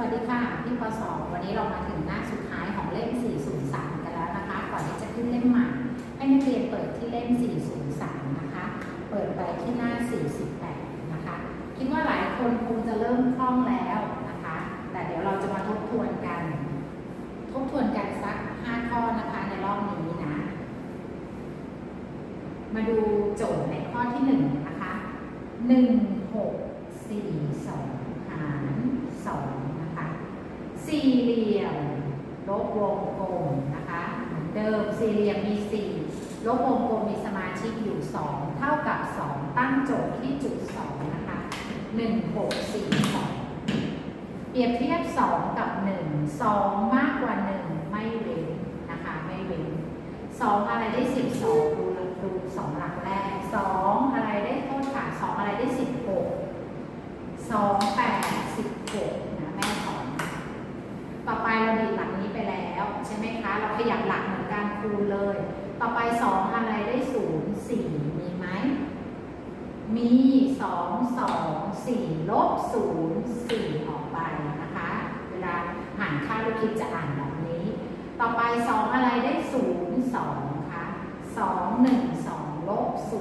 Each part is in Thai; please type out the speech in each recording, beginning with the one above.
วัสดีค่ะพี่ปสวันนี้เรามาถึงหน้าสุดท้ายของเล่ม 403 กันแล้วนะคะ ก่อนที่จะขึ้นเล่มใหม่ ให้นักเรียนเปิดที่เล่ม 403 นะคะ เปิดไปที่หน้า 48 นะคะ คิดว่าหลายคนคงจะเริ่มคล่องแล้วนะคะ แต่เดี๋ยวเราจะมาทบทวนกัน ทบทวนกันสัก 5 ข้อนะคะในรอบนี้นะ มาดูโจทย์ในข้อที่ 1 นะคะ 1 6 4 2 หาร 2นะคะ สี่เหลี่ยม ลบวงกลมนะคะเหมือนเดิมสี่เหลี่ยมมี 4 ลบวงกลมมีสมาชิกอยู่ 2 เท่ากับ 2 ตั้งโจทย์ที่จุด 2 นะคะ 1 6 4 2เปรียบเทียบ 2 กับ 1 2 มากกว่า 1 ไม่เว้นนะคะ ไม่เว้น 2 อะไรได้ 12 ดูดู2หลักแรก 2 อะไรได้โทษค่ะ2 อะไรได้ 16 2 8 16นะแม่สอนต่อไปเราดีดหลักนี้ไปแล้ว ใช่ไหมคะ เราขยับหลักเหมือนกัน คูณเลย ต่อไป 2 อะไรได้ 0 4 มีไหม มี 2 2 4 ลบ 0 4 ออกไปนะคะ เวลาหารค่าลูกคิดจะอ่านแบบนี้ ต่อไป 2 อะไรได้ 0 2 ค่ะ 2 1 2 ลบ 0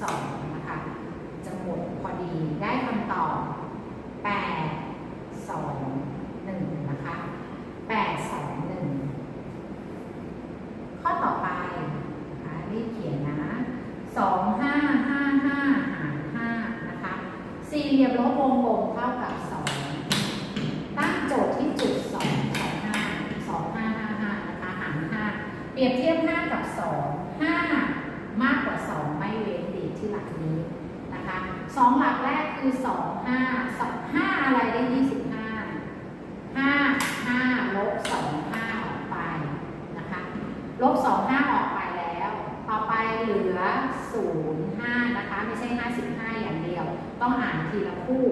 2 นะคะ จะหมดพอดีได้คำตอบ 8 2 1 นะคะ 8 2 1 ข้อต่อไปนะคะรีบเขียนนะ 2 5 5 5 หาร5นะคะ สี่ เหลี่ยมลบวงกลมเท่ากับ2ตั้งโจทย์ที่จุด2 2 5 2 5 5 5นะคะหาร5เปรียบเทียบ5กับ2 5มากกว่า2ไม่เว้นดีที่หลักนี้นะคะสองหลักแรกคือสองห้าสองห้าอะไรได้ยี่สิบห้าห้าห้าลบสองห้าออกไปนะคะลบสองห้า เหลือ 05 นะคะ ไม่ใช่ 55 อย่างเดียว ต้องอ่านทีละคู่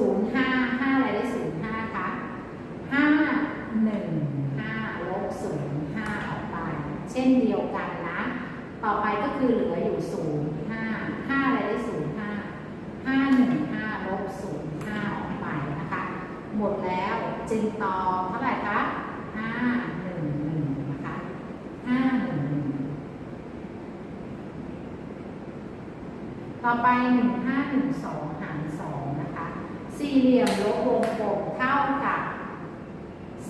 05 5อะไรได้ 05 คะ 5 1 5 ลบ 05 ออกไป เช่นเดียวกันนะ ต่อไปก็คือเหลืออยู่ 05 5อะไรได้ 05 5 1 5 ลบ 05 ออกไปนะคะ หมดแล้วจึงตอบเท่าไหร่คะ 5 1 1 นะคะ 5 ต่อไปหนึ่งห้าหนึ่งสองหารสองนะคะ สี่เหลี่ยมลบวงกลมเท่ากับ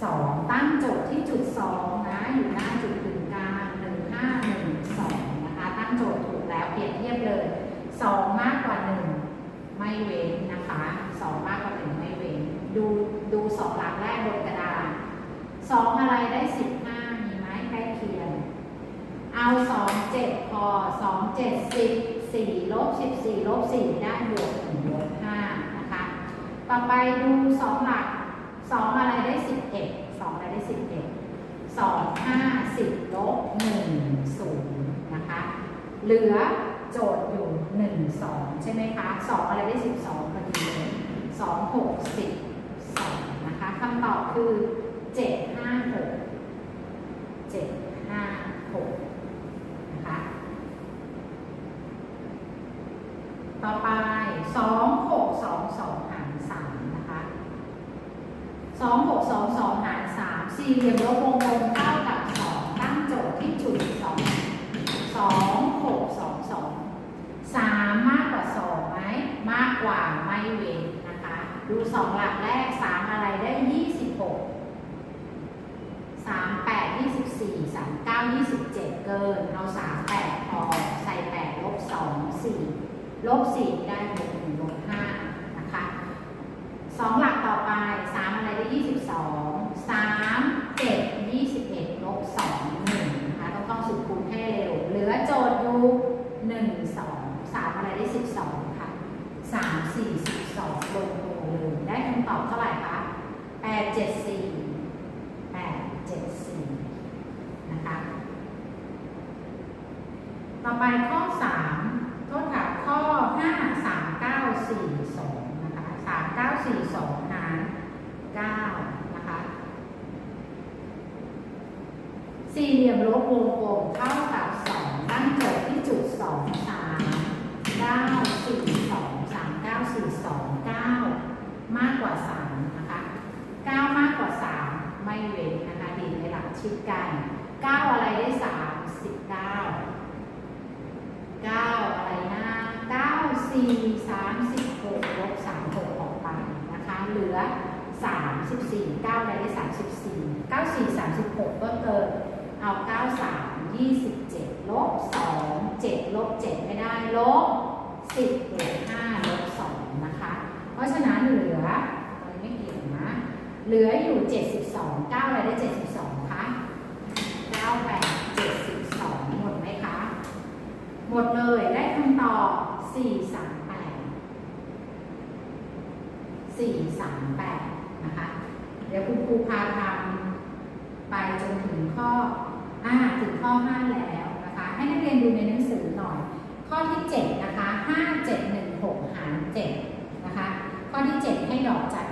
สองตั้งโจทย์ที่จุดสองนะ อยู่หน้าจุดกึ่งกลางหนึ่งห้าหนึ่งสองนะคะ ตั้งโจทย์ถูกแล้วเปรียบเทียบเลยสองมากกว่าหนึ่งไม่เว้นนะคะสองมากกว่าหนึ่งไม่เว้น ดูดูสองหลักแรกบนกระดานสองอะไรได้สิบห้ามีไหมใกล้เคียง เอาสองเจ็ดพอสอง 14 ลบ 14 ลบ 4 ได้บวก1ลบ5นะคะ ต่อไปดู 2 หลัก 2 อะไรได้ 11 2 อะไรได้ 11 2 5 10 ลบ 1 0 นะคะ เหลือโจทย์อยู่ 1 2 ใช่ไหมคะ 2 อะไรได้ 12พอดีเลย2 6 10 2 นะคะคำตอบคือ 7 5 6 2622 หาร 3 นะคะ 2622 หาร 3 สี่เหลี่ยมลบวงกลมเท่ากับ 2 ตั้งโจทย์ที่จุด 2 2622 3 มากกว่า 2 ไหม มากกว่าไม่เว้นนะคะ ดู 2 หลักแรก 3 อะไรได้ 26 3 8 24 3 9 27 เกิน เอา 3 8 ออใส่ 8 ลบ 2 4 ลบ 4 ได้ห6 ตอบเท่าไหร่คะแปดเจ็ดสี่แปดเจ็ดสี่นะคะ ต่อไปข้อ3โทษค่ะข้อ5 3 9 4 2นะคะ3 9 4 2หาร9นะคะ สี่เหลี่ยมลบวงกลมเท่า ว่า 3 นะคะ 9 มากกว่า 3 ไม่เว้นนะคะดีในหลักชิดกัน 9 อะไรได้ 3 19 9 อะไรนะ 9 4 36ลบ36 ออกไปนะคะ เหลือ 34 9อะไรได้ 34 94 36 ก็เติมเอา 93 27ลบ2 7ลบ7ไม่ได้ลบ10เหลือ5ลบ เหลืออยู่ 72 9อะไรได้ 72 คะ 9 8 72 หมดไหมคะ หมดเลยได้คำตอบ 4 3 8 4 3 8 นะคะ เดี๋ยวคุณครูพาทำไปจนถึงข้ออ่าถึงข้อ 5 แล้วนะคะ ให้นักเรียนดูในหนังสือหน่อย ข้อที่ 7 นะคะ 5 7 1 6 หาร 7 นะคะ ข้อที่ 7 ให้ดอกจัน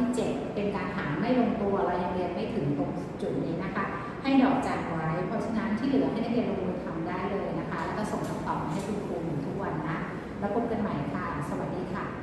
ที่ 7 เป็นการหารไม่ลงตัวเรายังเรียนไม่ถึงตรงจุดนี้นะคะ ให้ดอกจันไว้ เพราะฉะนั้นที่เหลือให้นักเรียนลงมือทำได้เลยนะคะ แล้วก็ส่งคำตอบให้คุณครูทุกวันนะ แล้วพบกันใหม่ค่ะ สวัสดีค่ะ